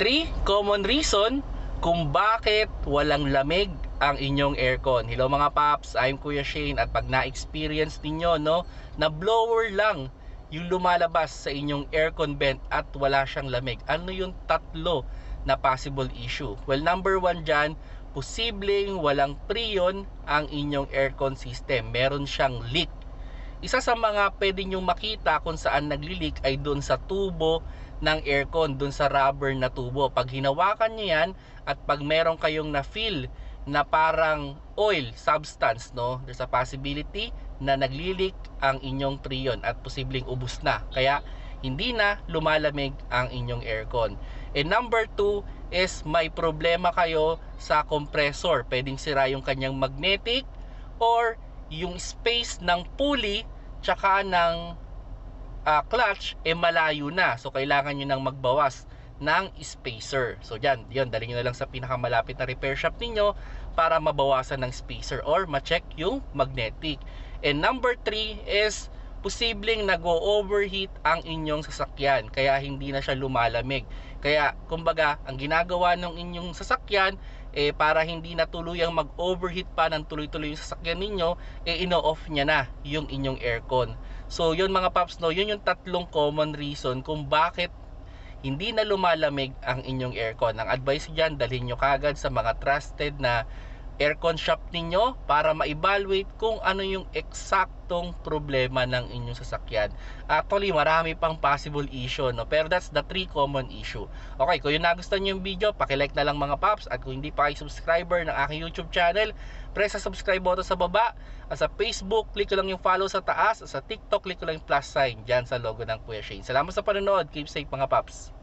3 common reason kung bakit walang lamig ang inyong aircon. Hello mga paps, I'm Kuya Shane at pag na-experience ninyo no, na blower lang yung lumalabas sa inyong aircon vent at wala siyang lamig. Ano yung tatlo na possible issue? Well, number one dyan, posibleng walang prion ang inyong aircon system. Meron siyang leak. Isa sa mga pwede nyong makita kung saan naglilik ay doon sa tubo ng aircon, doon sa rubber na tubo. Pag hinawakan nyo yan at pag meron kayong na-feel na parang oil substance, no? There's a possibility na naglilik ang inyong prion at posibleng ubos na. Kaya hindi na lumalamig ang inyong aircon. And number two is may problema kayo sa compressor. Pwedeng sira yung kanyang magnetic or yung space ng pulley tsaka ng ah, clutch eh malayo na. So kailangan nyo nang magbawas ng spacer. So yan, yun, dali nyo na lang sa pinakamalapit na repair shop ninyo para mabawasan ng spacer or ma-check yung magnetic. And number 3 is posibleng nag-overheat ang inyong sasakyan kaya hindi na siya lumalamig. Kaya kumbaga, ang ginagawa ng inyong sasakyan eh para hindi na tuluyang mag-overheat pa ng tuloy-tuloy yung sasakyan ninyo, eh ino-off niya na yung inyong aircon. So yun mga paps no, yun yung tatlong common reason kung bakit hindi na lumalamig ang inyong aircon. Ang advice dyan, dalhin nyo kagad sa mga trusted na aircon shop ninyo para ma-evaluate kung ano yung eksaktong problema ng inyong sasakyan. Actually, marami pang possible issue, no? Pero that's the three common issue. Okay, kung yung nagustuhan yung video, pakilike na lang mga paps. At kung hindi pa kayo subscriber ng aking YouTube channel, press sa subscribe button sa baba. At sa Facebook, click ko lang yung follow sa taas. At sa TikTok, click ko lang yung plus sign dyan sa logo ng Kuya Shane. Salamat sa panonood. Keep safe mga paps.